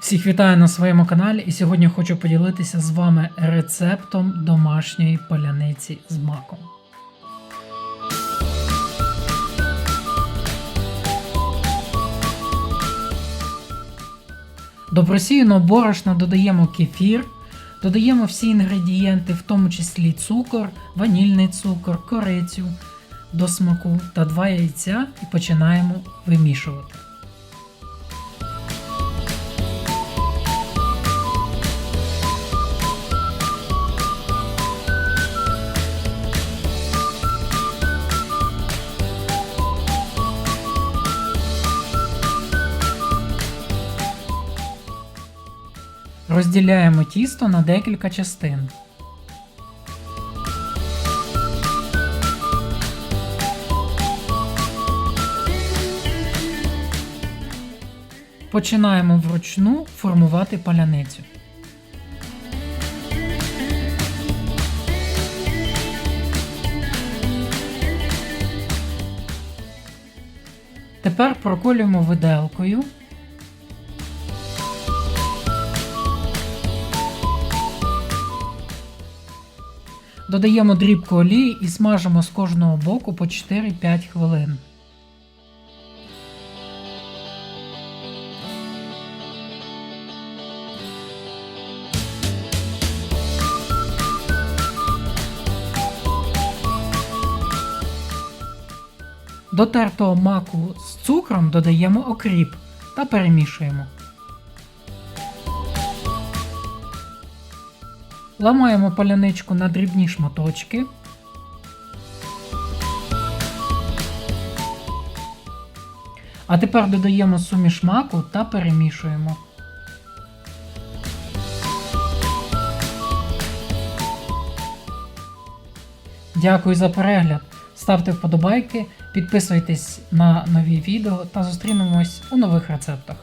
Всіх вітаю на своєму каналі і сьогодні хочу поділитися з вами рецептом домашньої паляниці з маком. До просіяного борошна додаємо кефір, додаємо всі інгредієнти, в тому числі цукор, ванільний цукор, корицю до смаку та два яйця і починаємо вимішувати. Розділяємо тісто на декілька частин. Починаємо вручну формувати паляницю. Тепер проколюємо виделкою. Додаємо дрібку олії і смажимо з кожного боку по 4-5 хвилин. До тертого маку з цукром додаємо окріп та перемішуємо. Ламаємо паляничку на дрібні шматочки. А тепер додаємо суміш маку та перемішуємо. Дякую за перегляд. Ставте вподобайки, підписуйтесь на нові відео та зустрінемось у нових рецептах.